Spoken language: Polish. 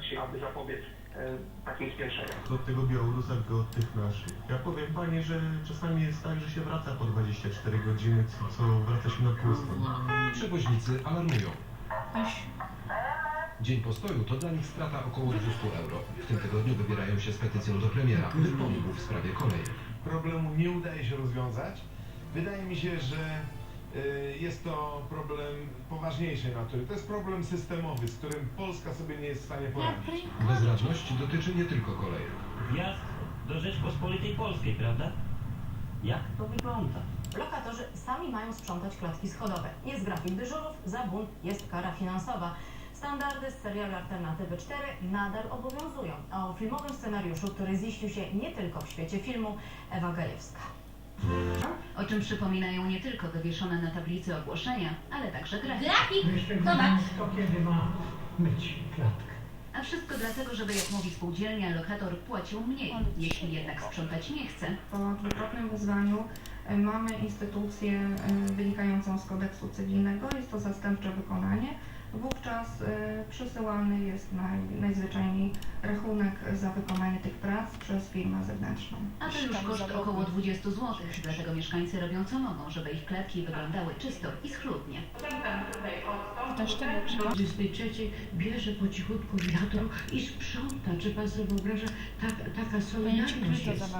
dzisiaj, aby zapobiec e, takim spiętrzeniom. od tego Białorusa, od tych naszych. Ja powiem Pani, że czasami jest tak, że się wraca po 24 godziny, co, co wraca się na pustą. Przewoźnicy alarmują. Dzień postoju to dla nich strata około 200 euro. W tym tygodniu wybierają się z petycją do premiera, by pomógł w sprawie kolei. problemu nie udaje się rozwiązać. Wydaje mi się, że y, jest to problem poważniejszej natury. To jest problem systemowy, z którym Polska sobie nie jest w stanie poradzić. Bezradność dotyczy nie tylko kolei. wjazd do Rzeczpospolitej Polskiej, prawda? Jak to wygląda? Lokatorzy sami mają sprzątać klatki schodowe. Jest grafik dyżurów, za bunt jest kara finansowa. Standardy z serialu Alternatywy 4 nadal obowiązują. A o filmowym scenariuszu, który ziścił się nie tylko w świecie filmu, Ewa Gajewska. O czym przypominają nie tylko wywieszone na tablicy ogłoszenia, ale także grafiki. Grafik? Zobacz. To kiedy ma myć klatkę. A wszystko dlatego, żeby jak mówi spółdzielnia, lokator płacił mniej. Jeśli jednak sprzątać nie chce, Po dwukrotnym wyzwaniu e, mamy instytucję e, wynikającą z kodeksu cywilnego, jest to zastępcze wykonanie. Wówczas e, przysyłany jest naj, najzwyczajniej rachunek za wykonanie tych prac przez firmę zewnętrzną. a to już koszt około 20 zł, dlatego mieszkańcy robią co mogą, żeby ich klatki wyglądały czysto i schludnie. O 23 bierze po cichutku wiadro i sprząta. Czy pan sobie wyobraża, tak, taka solidarność jest?